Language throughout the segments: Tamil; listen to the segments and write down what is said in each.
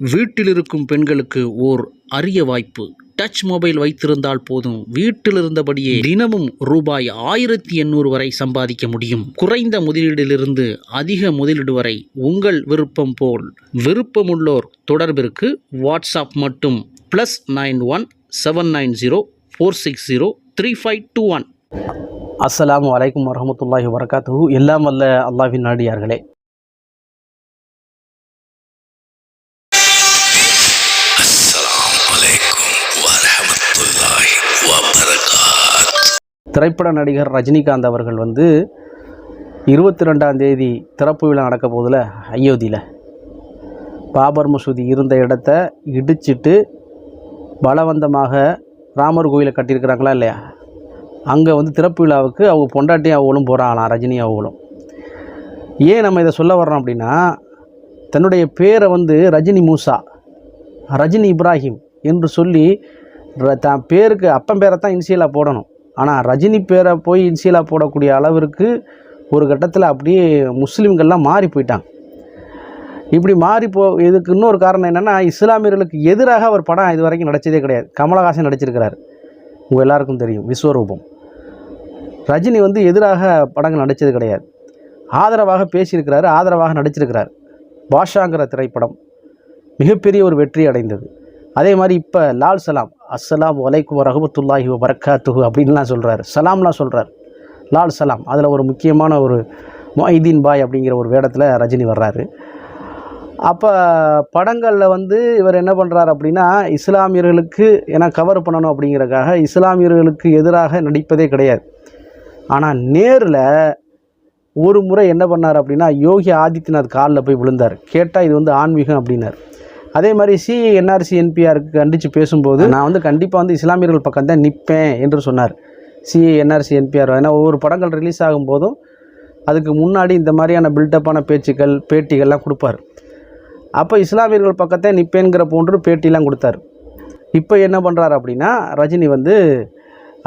வீட்டில் இருக்கும் பெண்களுக்கு ஓர் அரிய வாய்ப்பு. டச் மொபைல் வைத்திருந்தால் போதும். வீட்டில் இருந்தபடியே தினமும் ரூபாய் ஆயிரத்தி எண்ணூறு வரை சம்பாதிக்க முடியும். குறைந்த முதலீடிலிருந்து அதிக முதலீடு வரை உங்கள் விருப்பம் போல். விருப்பமுள்ளோர் தொடர்பிற்கு வாட்ஸ்அப் மட்டும். Plus nine one seven nine zero four six zero three five two one. அஸ்லாம் அலைக்கும் வரஹமத்துல்லாஹி வரகாத்து எல்லாம் வல்ல அல்லாஹ்வின் நாடியார்களே. திரைப்பட நடிகர் ரஜினிகாந்த் அவர்கள் வந்து இருபத்தி ரெண்டாம் தேதி திறப்பு விழா நடக்க போதில் அயோத்தியில். பாபர் மசூதி இருந்த இடத்த இடிச்சிட்டு பலவந்தமாக ராமர் கோயிலை கட்டியிருக்கிறாங்களா இல்லையா? அங்கே வந்து திறப்பு விழாவுக்கு அவங்க பொண்டாட்டி அவங்களும் போகிறாங்களாம் ரஜினி அவங்களும். ஏன் நம்ம இதை சொல்ல வர்றோம் அப்படின்னா தன்னுடைய பேரை வந்து ரஜினி மூசா ரஜினி இப்ராஹிம் என்று சொல்லி ர- தான் பேருக்கு அப்பன் பேரை தான் இன்சியலாக போடணும். ஆனால் ரஜினி பேரை போய் இன்சியலாக போடக்கூடிய அளவிற்கு ஒரு கட்டத்தில் அப்படியே முஸ்லீம்கள்லாம் மாறி போயிட்டாங்க. இப்படி மாறி போ இதுக்கு இன்னொரு காரணம் என்னென்னா இஸ்லாமியர்களுக்கு எதிராக அவர் படம் இது வரைக்கும் நடிச்சதே கிடையாது. கமலஹாசன் நடிச்சிருக்கிறார். உங்கள் எல்லாருக்கும் தெரியும் விஸ்வரூபம். ரஜினி வந்து எதிராக படங்கள் நடித்தது கிடையாது. ஆதரவாக பேசியிருக்கிறாரு ஆதரவாக நடிச்சிருக்கிறார். பாஷாங்கிற திரைப்படம் மிகப்பெரிய ஒரு வெற்றி அடைந்தது. அதே மாதிரி இப்போ லால் சலாம் அஸ்ஸலாம் வலைக்கும் ரஹமத்துல்லாஹி வரக்காத்துஹு அப்படின்லாம் சொல்கிறார் சலாம்லாம் சொல்கிறார் லால் சலாம். அதில் ஒரு முக்கியமான ஒரு மொய்தீன் பாய் அப்படிங்கிற ஒரு வேடத்தில் ரஜினி வர்றாரு. அப்போ படங்களில் வந்து இவர் என்ன பண்ணுறாரு அப்படின்னா இஸ்லாமியர்களுக்கு ஏன்னா கவர் பண்ணணும் அப்படிங்கிறக்காக இஸ்லாமியர்களுக்கு எதிராக நடிப்பதே கிடையாது. ஆனால் நேரில் ஒரு முறை என்ன பண்ணார் அப்படின்னா யோகி ஆதித்யநாத் காலில் போய் விழுந்தார். கேட்டால் இது வந்து ஆன்மீகம் அப்படின்னார். அதே மாதிரி சிஏ என்ஆர்சி என்பிஆருக்கு கண்டித்து பேசும்போது நான் வந்து கண்டிப்பாக வந்து இஸ்லாமியர்கள் பக்கம் தான் நிற்பேன் என்று சொன்னார். சிஏ என்ஆர்சி என்பிஆர் ஏன்னா ஒவ்வொரு படங்கள் ரிலீஸ் ஆகும் போதும் அதுக்கு முன்னாடி இந்த மாதிரியான பில்டப்பான பேச்சுக்கள் பேட்டிகள்லாம் கொடுப்பார். அப்போ இஸ்லாமியர்கள் பக்கத்தை நிற்பேங்கிற போன்று பேட்டிலாம் கொடுத்தார். இப்போ என்ன பண்ணுறாரு அப்படின்னா ரஜினி வந்து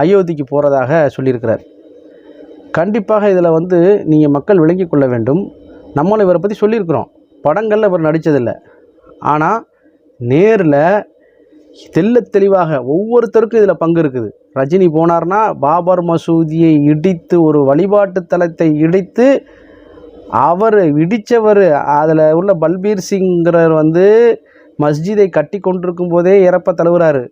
அயோத்திக்கு போகிறதாக சொல்லியிருக்கிறார். கண்டிப்பாக இதில் வந்து நீங்கள் மக்கள் விளங்கி கொள்ள வேண்டும். நம்மளும் இவரை பற்றி சொல்லியிருக்கிறோம். படங்களில் இவர் நடித்ததில்லை ஆனால் நேரில் தெல்ல தெளிவாக ஒவ்வொருத்தருக்கும் இதில் பங்கு இருக்குது. ரஜினி போனார்னா பாபர் மசூதியை இடித்து ஒரு வழிபாட்டு தலத்தை இடித்து அவர் இடித்தவர் அதில் உள்ள பல்பீர் சிங்கிறவர் வந்து மஸ்ஜிதை கட்டி கொண்டிருக்கும் போதே இறப்ப தழுவுறாரு.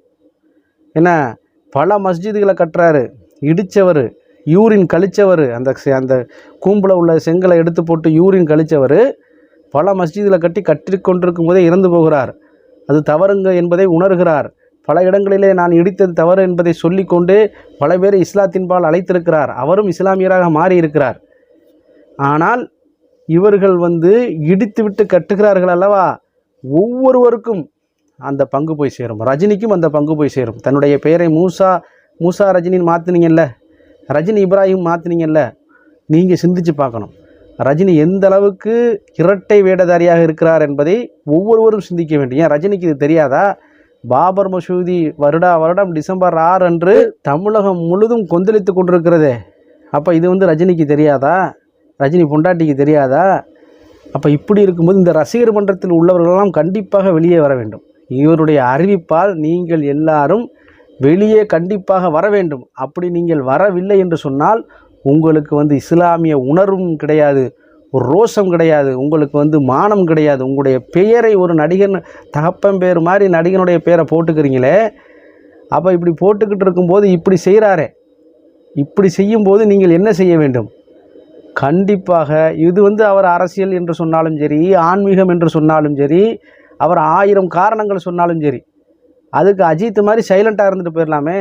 என்ன? பல மஸ்ஜிதுகளை கட்டுறாரு. இடித்தவர் யூரின் கழிச்சவர் அந்த செ- அந்த கூம்பில் உள்ள செங்கலை எடுத்து போட்டு யூரின் கழிச்சவர் பல மஸ்ஜிதில் கட்டி கட்டிக்கொண்டிருக்கும் போதே இறந்து போகிறார். அது தவறுங்க என்பதை உணர்கிறார். பல இடங்களிலே நான் இடித்தது தவறு என்பதை சொல்லிக்கொண்டு பல பேர் இஸ்லாத்தின்பால் அழைத்திருக்கிறார். அவரும் இஸ்லாமியராக மாறி இருக்கிறார் ஆனால் இவர்கள் வந்து இடித்துவிட்டு கட்டுகிறார்கள் அல்லவா? ஒவ்வொருவருக்கும் அந்த பங்கு போய் சேரும். ரஜினிக்கும் அந்த பங்கு போய் சேரும். தன்னுடைய பெயரை மூசா மூசா ரஜினின்னு மாற்றினீங்கல்ல ரஜினி இப்ராஹிம் மாற்றினீங்கல்ல நீங்கள் சிந்திச்சு பார்க்கணும். ரஜினி எந்த அளவுக்கு இரட்டை வேடதாரியாக இருக்கிறார் என்பதை ஒவ்வொருவரும் சிந்திக்க வேண்டும். ஏன்? ரஜினிக்கு இது தெரியாதா? பாபர் மசூதி வருடா வருடம் டிசம்பர் ஆறு அன்று தமிழகம் முழுதும் கொந்தளித்து கொண்டிருக்கிறதே. அப்போ இது வந்து ரஜினிக்கு தெரியாதா? ரஜினி பொண்டாட்டிக்கு தெரியாதா? அப்போ இப்படி இருக்கும்போது இந்த ரசிகர் மன்றத்தில் உள்ளவர்களெல்லாம் கண்டிப்பாக வெளியே வர வேண்டும். இவருடைய அறிவிப்பால் நீங்கள் எல்லாரும் வெளியே கண்டிப்பாக வர வேண்டும். அப்படி நீங்கள் வரவில்லை என்று சொன்னால் உங்களுக்கு வந்து இஸ்லாமிய உணர்வும் கிடையாது ஒரு ரோஷம் கிடையாது உங்களுக்கு வந்து மானம் கிடையாது. உங்களுடைய பெயரை ஒரு நடிகன் தகப்பன் பேர் மாதிரி நடிகனுடைய பேரை போட்டுக்கிறீங்களே அப்போ இப்படி போட்டுக்கிட்டு இருக்கும்போது இப்படி செய்கிறாரே இப்படி செய்யும்போது நீங்கள் என்ன செய்ய வேண்டும்? கண்டிப்பாக இது வந்து அவர் அரசியல் என்று சொன்னாலும் சரி ஆன்மீகம் என்று சொன்னாலும் சரி அவர் ஆயிரம் காரணங்கள் சொன்னாலும் சரி அதுக்கு அஜித் மாதிரி சைலண்ட்டாக இருந்துட்டு போயிடலாமே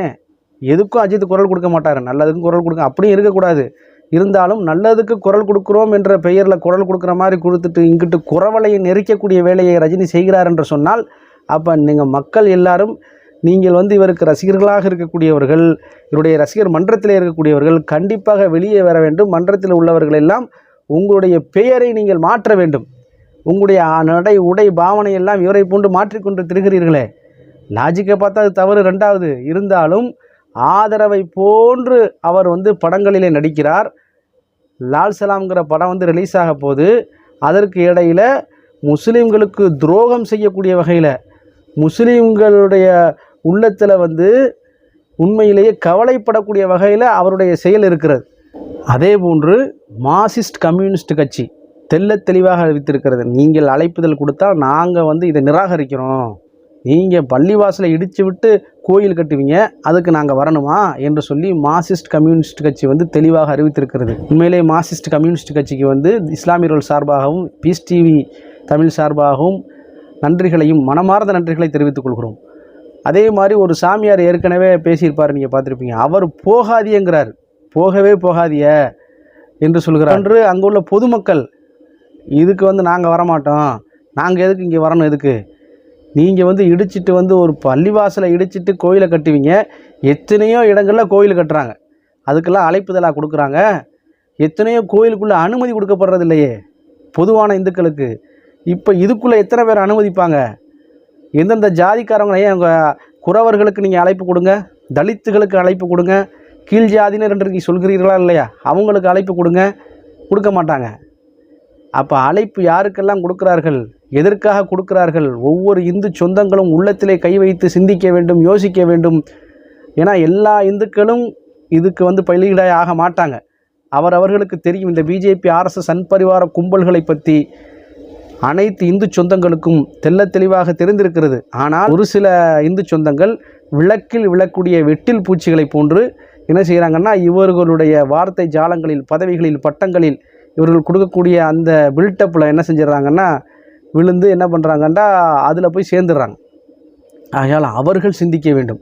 எதுக்கும் அஜித் குரல் கொடுக்க மாட்டார். நல்லதுக்கும் குரல் கொடுக்க அப்படியும் இருக்கக்கூடாது. இருந்தாலும் நல்லதுக்கு குரல் கொடுக்குறோம் என்ற பெயரில் குரல் கொடுக்குற மாதிரி கொடுத்துட்டு இங்கிட்டு குறவலையை நெரிக்கக்கூடிய வேலையை ரஜினி செய்கிறார் என்று சொன்னால் அப்போ நீங்கள் மக்கள் எல்லாரும் நீங்கள் வந்து இவருக்கு ரசிகர்களாக இருக்கக்கூடியவர்கள் இவருடைய ரசிகர் மன்றத்தில் இருக்கக்கூடியவர்கள் கண்டிப்பாக வெளியே வர வேண்டும். மன்றத்தில் உள்ளவர்கள் எல்லாம் உங்களுடைய பெயரை நீங்கள் மாற்ற வேண்டும். உங்களுடைய ஆ- நடை உடை பாவனை எல்லாம் இவரை போன்று மாற்றிக்கொண்டு திரிகிறீர்களே. லாஜிக்கை பார்த்தா அது தவறு. ரெண்டாவது இருந்தாலும் ஆதரவை போன்று அவர் வந்து படங்களிலே நடிக்கிறார். லால் சலாம்ங்கிற படம் வந்து ரிலீஸ் ஆக போது அதற்கு இடையில் முஸ்லீம்களுக்கு துரோகம் செய்யக்கூடிய வகையில் முஸ்லீம்களுடைய உள்ளத்தில் வந்து உண்மையிலேயே கவலைப்படக்கூடிய வகையில் அவருடைய செயல் இருக்கிறது. அதே போன்று மார்க்சிஸ்ட் கம்யூனிஸ்ட் கட்சி தெல்ல தெளிவாக அறிவித்திருக்கிறது. நீங்கள் அழைப்புதல் கொடுத்தா நாங்கள் வந்து இதை நிராகரிக்கிறோம். நீங்கள் பள்ளிவாசலை இடித்து விட்டு கோயில் கட்டுவீங்க அதுக்கு நாங்கள் வரணுமா? என்று சொல்லி மார்க்சிஸ்ட் கம்யூனிஸ்ட் கட்சி வந்து தெளிவாக அறிவித்திருக்கிறது. உண்மையிலே மார்க்சிஸ்ட் கம்யூனிஸ்ட் கட்சிக்கு வந்து இஸ்லாமியர்கள் சார்பாகவும் பீஸ் டிவி தமிழ் சார்பாகவும் நன்றிகளையும் மனமார்ந்த நன்றிகளை தெரிவித்துக் கொள்கிறோம். அதே மாதிரி ஒரு சாமியார் ஏற்கனவே பேசியிருப்பார் நீங்கள் பார்த்துருப்பீங்க. அவர் போகாதியங்கிறார். போகவே போகாதிய என்று சொல்கிறார். என்று அங்குள்ள பொதுமக்கள் இதுக்கு வந்து நாங்கள் வரமாட்டோம். நாங்கள் எதுக்கு இங்கே வரணும் எதுக்கு? நீங்கள் வந்து இடிச்சிட்டு வந்து ஒரு பள்ளிவாசலை இடிச்சிட்டு கோயிலை கட்டுவீங்க. எத்தனையோ இடங்களில் கோயில் கட்டுறாங்க. அதுக்கெல்லாம் அழைப்புதலாக கொடுக்குறாங்க. எத்தனையோ கோயிலுக்குள்ளே அனுமதி கொடுக்கப்படுறது இல்லையே பொதுவான இந்துக்களுக்கு. இப்போ இதுக்குள்ளே எத்தனை பேர் அனுமதிப்பாங்க? எந்தெந்த ஜாதிக்காரங்களை ஏன் உங்கள் குறவர்களுக்கு நீங்கள் அழைப்பு கொடுங்க? தலித்துகளுக்கு அழைப்பு கொடுங்க? கீழ் ஜாதினர் என்று நீங்கள் சொல்கிறீர்களா இல்லையா? அவங்களுக்கு அழைப்பு கொடுங்க. கொடுக்க மாட்டாங்க. அப்போ அழைப்பு யாருக்கெல்லாம் கொடுக்குறார்கள்? எதற்காக கொடுக்கிறார்கள்? ஒவ்வொரு இந்து சொந்தங்களும் உள்ளத்திலே கை வைத்து சிந்திக்க வேண்டும் யோசிக்க வேண்டும். ஏன்னா எல்லா இந்துக்களும் இதுக்கு வந்து பலியிடாய் ஆக மாட்டாங்க. அவர் அவர்களுக்கு தெரியும் இந்த பிஜேபி ஆர்எஸ்எஸ் சன் பரிவார கும்பல்களை பற்றி அனைத்து இந்து சொந்தங்களுக்கும் தெள்ளத் தெளிவாக தெரிந்திருக்கிறது. ஆனால் ஒரு சில இந்து சொந்தங்கள் விளக்கில் விழக்கூடிய வெட்டில் பூச்சிகளை போன்று என்ன செய்கிறாங்கன்னா இவர்களுடைய வார்த்தை ஜாலங்களில் பதவிகளில் பட்டங்களில் இவர்கள் கொடுக்கக்கூடிய அந்த பில்டப்பில் என்ன செஞ்சிடறாங்கன்னா விழுந்து என்ன பண்ணுறாங்கன்னா அதில் போய் சேர்ந்துடுறாங்க. ஆகையால் அவர்கள் சிந்திக்க வேண்டும்.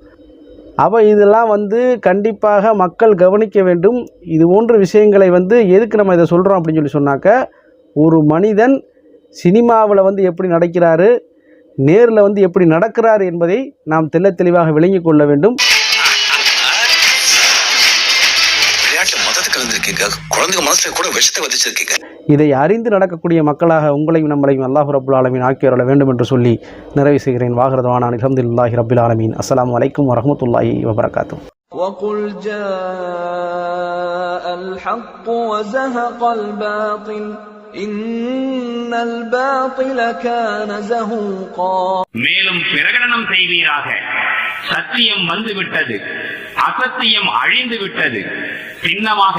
அப்போ இதெல்லாம் வந்து கண்டிப்பாக மக்கள் கவனிக்க வேண்டும். இது போன்ற விஷயங்களை வந்து எதுக்கு நம்ம இதை சொல்கிறோம் அப்படின்னு சொல்லி சொன்னாக்க ஒரு மனிதன் சினிமாவில் வந்து எப்படி நடக்கிறாரு நேரில் வந்து எப்படி நடக்கிறார் என்பதை நாம் தெல்ல தெளிவாக விளங்கி கொள்ள வேண்டும். மதத்தை கலந்துருக்கீங்க குழந்தைங்க மனசுல கூட விஷத்தை விதைச்சிருக்கீங்க இதை அறிந்து நடக்கக்கூடிய மக்களாக உங்களையும் நம்மளையும் அல்லாஹ் ரபுல் ஆலமீன் ஆக்கி வரல வேண்டும் என்று சொல்லி நிறைவு செய்கிறேன் வாகரதவான அலமதுல்லாஹி ரபில் ஆலமீன் அஸ்ஸலாமு அலைக்கும் வரஹ்மத்துல்லாஹி வபரகாத்தும் وقل جاء الحق وزهق الباطل إن الباطل كان زهوقا மேலும் பிரகடனம் செய்வீராக சத்தியம் வந்துவிட்டது அசத்தியம் அழிந்து விட்டது சின்னமாக